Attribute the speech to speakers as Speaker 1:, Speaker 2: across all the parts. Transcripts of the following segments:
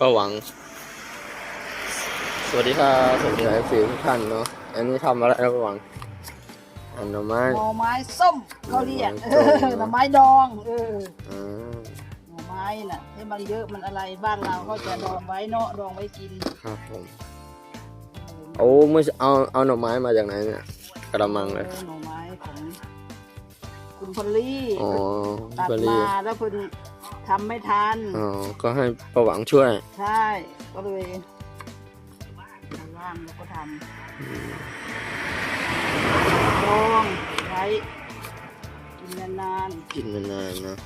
Speaker 1: ก็หวัง สวัสดีครับสวัสดีครับสี่ทุกท่านเนาะ อันนี้ทำอะไรนะก็หวัง อันหน่อไม้
Speaker 2: หน่อไม้ส้มเขาเรียก
Speaker 1: หน่อไม้ส้ม
Speaker 2: เออหน่อไม้ดองเออ
Speaker 1: อ่า
Speaker 2: หน่อไม้น่ะให้มันเยอะมันอะไรบ้านเราก็จะดองไว้เนาะดองไว้กิน
Speaker 1: ครับผมเอาเมื่อเอาเอาหน่อไม้มาจากไหนเนี่ย กระมังเลย
Speaker 2: ออหน่อไม้ของคุณพอลลี่
Speaker 1: อ๋อ
Speaker 2: ตัด
Speaker 1: บรี
Speaker 2: มาแล้วเพิ่น ทำไม่ทัน
Speaker 1: อ๋อ ก็ให้ประหวังช่วย
Speaker 2: ใช่ ก็เลยว่างแล้วก็ทำดองไว้กินนานๆ
Speaker 1: กินมานานนะ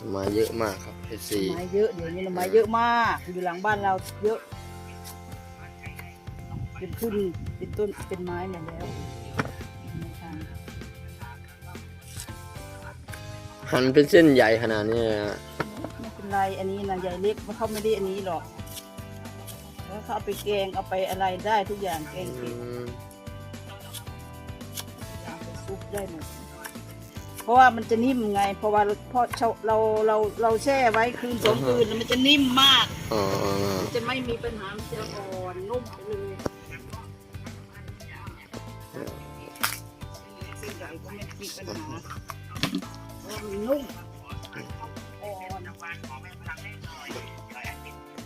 Speaker 1: หน่อไมาเยอะมากครับเพชรซี
Speaker 2: ไม้เยอะเดี๋ยวนี้หน่อไม้เยอะมาก อยู่หลังบ้านเราเยอะเป็นขึ้นเป็นต้นเป็นไม้หมดแล้ว
Speaker 1: หั่นเป็นเส้นใหญ่ขนาดนี้เลยนะ
Speaker 2: ไม่เป็นไรอันนี้นะใหญ่เล็กมันเขาไม่ได้อันนี้หรอก แล้วเขาเอาไปแกงเอาไปอะไรได้ทุกอย่างแกง
Speaker 1: อื
Speaker 2: เผ็ด
Speaker 1: ม
Speaker 2: เอาไปซุปได้หมดเพราะว่ามันจะนิ่มไง เพราะว่าเพราะเราเราเราแช่ไว้คืนสองคืนแล้วมันจะนิ่มมาก
Speaker 1: อ๋อ
Speaker 2: มันจะไม่มีปัญหามันจะอ่อนนุ่มไปเลยเส้นใหญ่ก็ไม่มีปัญหาเพราะว่า มันนุ่มอ่อน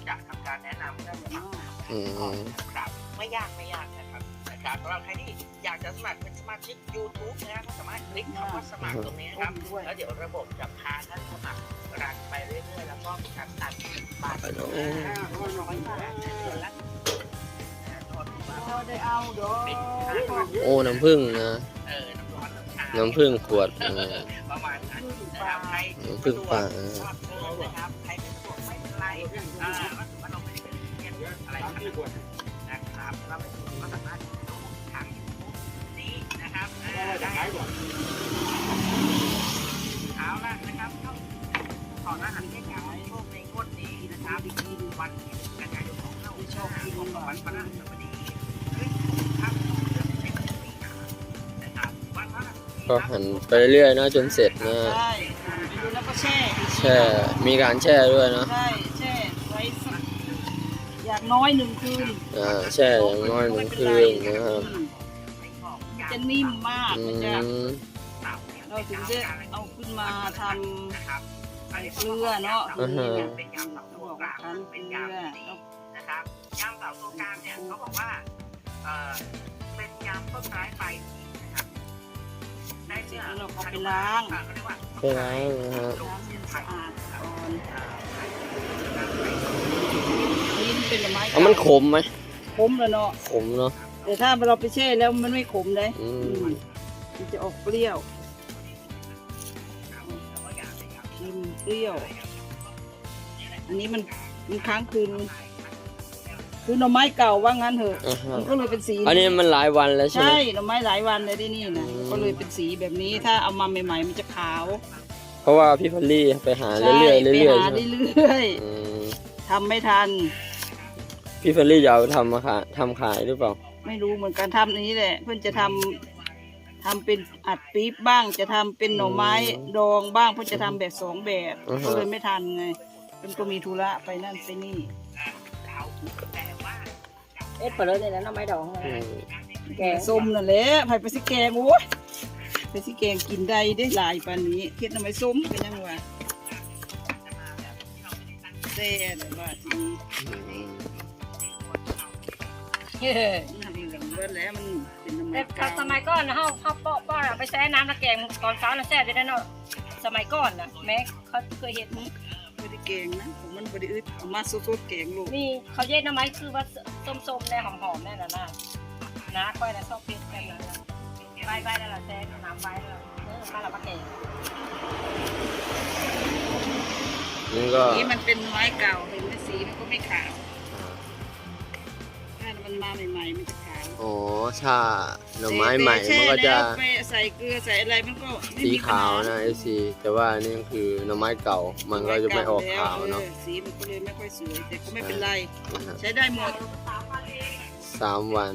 Speaker 3: จะทำการแนะนำ
Speaker 2: ได้หมดมาก
Speaker 1: อืม
Speaker 3: ครับไม่ยากไม่ยากนะครับนะครับสำหรับใครที่อยากจะสมัครเป็นสมาชิก YouTube นะก็สามารถคลิกคำว่าสมัครตรงนี้นะครับแล้วเดี๋ยวระบบจะพาท่านสมัครรันไปเรื่อยๆแล้วก็มีการตัดบาท
Speaker 1: โอ้
Speaker 2: อ่าอ่อนน้อยมาก
Speaker 3: เดือนละ
Speaker 2: เราได้เอาดอก
Speaker 1: โอ้ น้ำผึ้งนะ
Speaker 3: เออน้ำร้อนน้ำชา
Speaker 1: น้ำผึ้งขวดเออ
Speaker 3: ประมาณ นะครับใคร
Speaker 1: น้ำผึ้งป่าเออ
Speaker 3: ชอบเพิ่มนะครับใครไม่สะดวกไม่เป็นไรอ่าถือว่าเราไม่ได้เป็นเพี้ยนอะไรนาดนั้นะครับเราไปดูก็สามารถดูทางยูทูบนี้นะครับอ่าได้เอาละนะครับเข้าขอรหัสให้กับโชคในงวดนี้นะครับวันที่กันยายนของเราโชคดีของวันพฤหั
Speaker 1: ก็หั่นไปเรื่อยๆนะจนเสร็จนะ
Speaker 2: ใช่ไปดูแล้วก็แช่
Speaker 1: แช่มีการแช่ด้วยนะ
Speaker 2: ใช่แช่ไว้สักอย่างน้อยหนึ่งคืน
Speaker 1: อ่าแช่อย่างน้อยหนึ่งคืนนะครับ
Speaker 2: มันจะนิ่มมาก
Speaker 1: อื
Speaker 2: มันจะ
Speaker 1: ม
Speaker 2: เราถึงจะเอาขึ้นมาทำใส่เกลือเนาะ
Speaker 1: อ่าฮะ
Speaker 3: เป็นยำเสา
Speaker 2: เขา
Speaker 3: ตัว
Speaker 2: บอก
Speaker 3: ก
Speaker 2: ว่า
Speaker 3: ลาง
Speaker 2: คั้นเก
Speaker 3: เป็น
Speaker 2: ลือยำ
Speaker 3: ที่ดีนะครับยำเสาตัวกลางเนี่ยเขาบอกว่าเออเป็นยำต้นไม้ใบที่นะครับได้
Speaker 2: เสร็
Speaker 3: เนื้
Speaker 2: จ
Speaker 3: อ
Speaker 2: แล้วเราก็ไปล้าง
Speaker 3: อ่เขาเรียกว่า
Speaker 1: ไปล้างนะฮะ
Speaker 2: ล้างให้สะอาดก่อนนี่เป็นหน่อไม้
Speaker 1: เอามันขมไหม
Speaker 2: ขมแล้วเนาะ
Speaker 1: ขมเนาะ
Speaker 2: แต่ถ้าเราไปแช่แล้วมันไม่ขมเลย
Speaker 1: อืม
Speaker 2: มันจะออกเปรี้ยวเค็มเปรี้ยว อันนี้มันมันค้างคืน คือหน่อไม้เก่าว่างั้นเถอะ
Speaker 1: อ่าฮะ
Speaker 2: มันก็เลยเป็นสี
Speaker 1: อันนี้มันหลายวันแล้วใช่ไหม
Speaker 2: ใช่หน่อไม้หลายวันเลยที่นี่นะ
Speaker 1: อืม
Speaker 2: ก็เลยเป็นสีแบบนี้ถ้าเอามาใหม่ ๆ มันจะขาว
Speaker 1: เพราะว่าพี่พอลลี่ไปหา
Speaker 2: ใช่
Speaker 1: เรื่อยๆ
Speaker 2: ไป
Speaker 1: เรื่อยๆ
Speaker 2: หา
Speaker 1: ใช่ไหม
Speaker 2: เรื่อย
Speaker 1: อืม
Speaker 2: ๆทำไม่ทัน
Speaker 1: พี่พอลลี่จะเอาทำมาขายทำขายหรือเปล่า
Speaker 2: ไม่รู้เหมือนกันทำอันนี้แหละ เพื่อนจะทำทำเป็นอัดปี๊บบ้างจะทำเป็นหน่อไม้ดองบ้างเพื่อนจะทำแบบสองแบบ
Speaker 1: อือฮะ
Speaker 2: ก็เลยไม่ทันไงเพื่อนก็มีธุระไปนั่นไปนี่
Speaker 4: เอ็ดเปิดเลยเนี่ยนะน้ำไม้ดอง
Speaker 1: อืม
Speaker 2: แกงส้มนั่นแหละไผ่ไปสิแกงโอ้ยไปสิแกงกินได้ได้หลายปานนี้เฮ็ดทำไมส้มเป็นยังวะแซ่เลยว่าทีนี้
Speaker 1: อืม
Speaker 2: เฮ้ยมันเหลืองเบิดแล้วมันเป็นน้ำ
Speaker 4: แต่
Speaker 2: มันกาว
Speaker 4: สมัยก่อนนะเขาเขาป้อป้อนอะไปแช่น้ำตะแกงตอนเช้าน่ะแช่ได้เนาะสมัยก่อนน่ะแม่เขาเคยเห็น
Speaker 2: ไม่ได้แก งนะผมมันบไดอึดเอามาสดๆแกงลูก
Speaker 4: นี่เขาเย็ดน้ำไม้คือว่าส้มๆแน่หอมๆแน่น่ะนะน้าค่อยนะชอบเพชรกันนะใบใบนั่นแหละแช่น้ำใบนั่นแหละเออมาละมาแกง
Speaker 1: นี่ก็
Speaker 2: นี่มันเป็นไม้เก่าเห็นไหมสีมันก็ไม่ขาวถ้ามันมาใหม่ๆมันจะขาว
Speaker 1: อ๋อถ้าหน่อไม้ใหม่
Speaker 2: แช่
Speaker 1: มันก็จะ
Speaker 2: แล้วไปใส่เกลือใส่อะไรมันก็ไม่
Speaker 1: สี
Speaker 2: มีปัญ
Speaker 1: ขาว
Speaker 2: ห
Speaker 1: นะเอซีแต่ว่านี่คือหน่อไม้เก่ามันก็จะไม่ออกขาวเนาะ
Speaker 2: ออสีมันก็เลยไม่ค่อยสวยแต่ก็ไม่เป็นไร
Speaker 1: นะฮะ
Speaker 2: ใช้ได้หมด
Speaker 1: สามวัน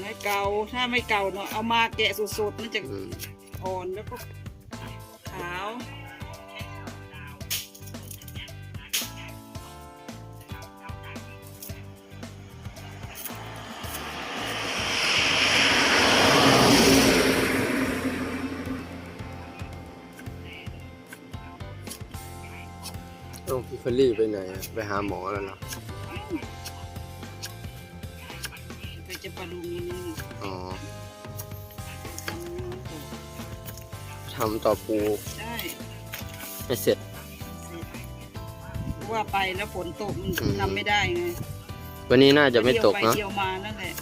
Speaker 2: ไม้เก่าถ้าไม่เก่าเนาะเอามาแกะสดๆมันจะ
Speaker 1: อืม
Speaker 2: อ่อนแล้วก็
Speaker 1: เฟลลี่ไปไหนอะไปหาหมอแล้วเหรอ
Speaker 2: ไปจะปรุงอันนี้
Speaker 1: อ๋อ
Speaker 2: อืม
Speaker 1: ทำต่อปู
Speaker 2: ได้
Speaker 1: ให้เสร็จ
Speaker 2: เพราะว่าไปแล้วฝนตกมัน
Speaker 1: อืม
Speaker 2: ทำไม่ได้ไง
Speaker 1: วันนี้น่าจะไม่ตก
Speaker 2: เที่ยว
Speaker 1: เนาะ
Speaker 2: ไปเที่ยวมานั่นแหละ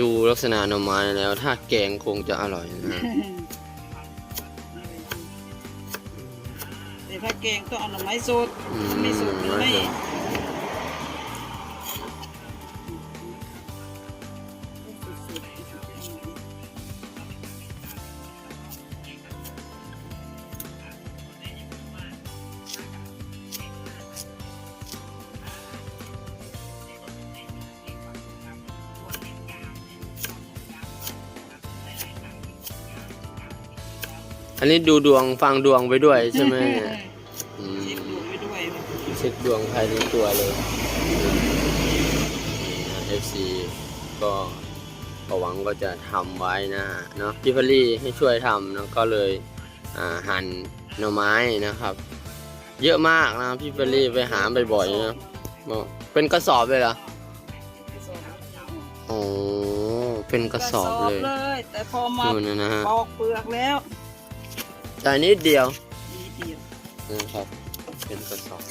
Speaker 1: ดูลักษณะหน่อไม้แล้ว ถ้าแกงคงจะอร่อยนะฮะ
Speaker 2: แต่ถ้าแกงต้องเอาหน่อไม้สด
Speaker 1: อืม
Speaker 2: ไม่สดมันไม่
Speaker 1: อันนี้ดูดวงฟังดวงไปด้วยใช่ไหมเนี่ยอืม
Speaker 2: เช็คดวงไว้ด้วย
Speaker 1: เช็คดวงภายในตัวเลยเอฟซีก็ก็หวังก็จะทำไว้นะฮะเนาะพี่พอลลี่ให้ช่วยทำเนอะก็เลยอ่าหั่นหน่อไม้นะครับ เยอะมากนะพี่พอลลี่ไปหาบ่อยๆนะบอกเป็นกระสอบเลยเหรอโอ้เป็นกระสอบเลย
Speaker 2: เลย แต่พอมา
Speaker 1: นู่นนะนะฮะ
Speaker 2: ปอกเปลือกแล้ว
Speaker 1: แต่นิดเดียว
Speaker 2: นิดเดียว
Speaker 1: นะครับ เป็นกระสอบ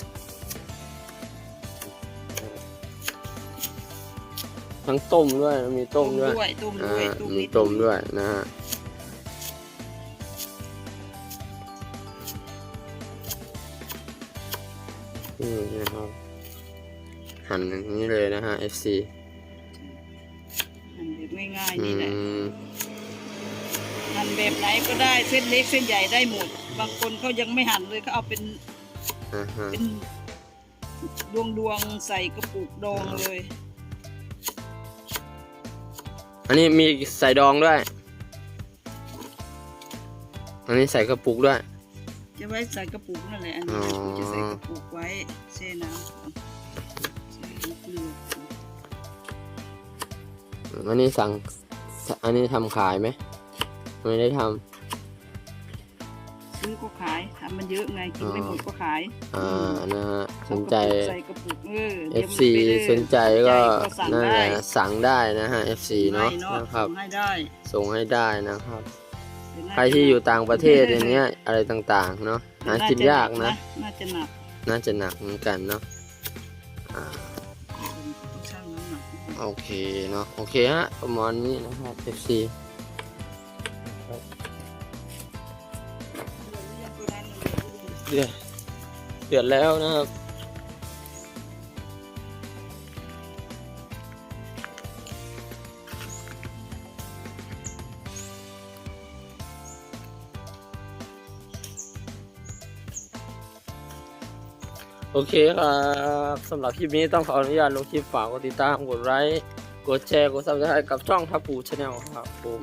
Speaker 1: ทั้งต้มด้วยมีต้มด้วย
Speaker 2: ต้ม
Speaker 1: อ่า
Speaker 2: ด้วยต้ม
Speaker 1: มี
Speaker 2: นิด
Speaker 1: ต้มด้วยนะฮะนี่นะครับ หั่นอย่างนี้เลยนะฮะ FC
Speaker 2: หั่นแบบง่าย
Speaker 1: อื
Speaker 2: ๆนี่แหละ
Speaker 1: ม
Speaker 2: หั่นแบบไหน ก็ได้เส้นเล็กเส้นใหญ่ได้หมด บางคนเขายังไม่หั่นเลยเขาเอาเป็น
Speaker 1: อ่าฮะ
Speaker 2: เป็นดวงดวงๆใส่กระปุกดองเลย
Speaker 1: อันนี้มีใส่ดองด้วย อันนี้ใส่กระปุกด้วย
Speaker 2: จะไว้ใส่กระปุกนั่นแหละอันนี้
Speaker 1: อ๋อ
Speaker 2: จะใส่กระปุกไว้แช่น้ำก่อนใส่น้ำเกลือ
Speaker 1: อันนี้สั่ง อันนี้ทำขายไหม ไม่ได้ท
Speaker 2: ซื้อก็ขายทำมันเยอะไงกินไม่หมดก็ขายำ
Speaker 1: อ่านะฮะสนใจ
Speaker 2: ใส่กระปุกเออดี๋ยวมัน
Speaker 1: FC
Speaker 2: ไปเลย
Speaker 1: สนใจก็
Speaker 2: สนใจ
Speaker 1: นั่น
Speaker 2: สั่ง
Speaker 1: แห
Speaker 2: ได้
Speaker 1: ละสั่งได้นะฮะ FC เนาะ
Speaker 2: ให้
Speaker 1: นะครับ
Speaker 2: ส่งให้ได้
Speaker 1: ส่งให้ได้นะครับ
Speaker 2: แต่น่า
Speaker 1: ใครที่อยู่ต่างประเทศอย่างเงี้ยอะไรต่างๆเนาะหากินยากนะ
Speaker 2: น่าจะหนัก
Speaker 1: น่าจะหนักเหมือนกันเนาะอ่า
Speaker 2: ช่างน้ำหนัก
Speaker 1: โอเคเนาะโอเคฮะประมาณนี้นะครับ FC เดือดเดือดแล้วนะครับโอเคครับสำหรับคลิปนี้ต้องขออนุญาตลงคลิปฝากกดติดตามกดไลค์กดแชร์กดซับสไครต์กับช่องทับปูชาแนลครับผม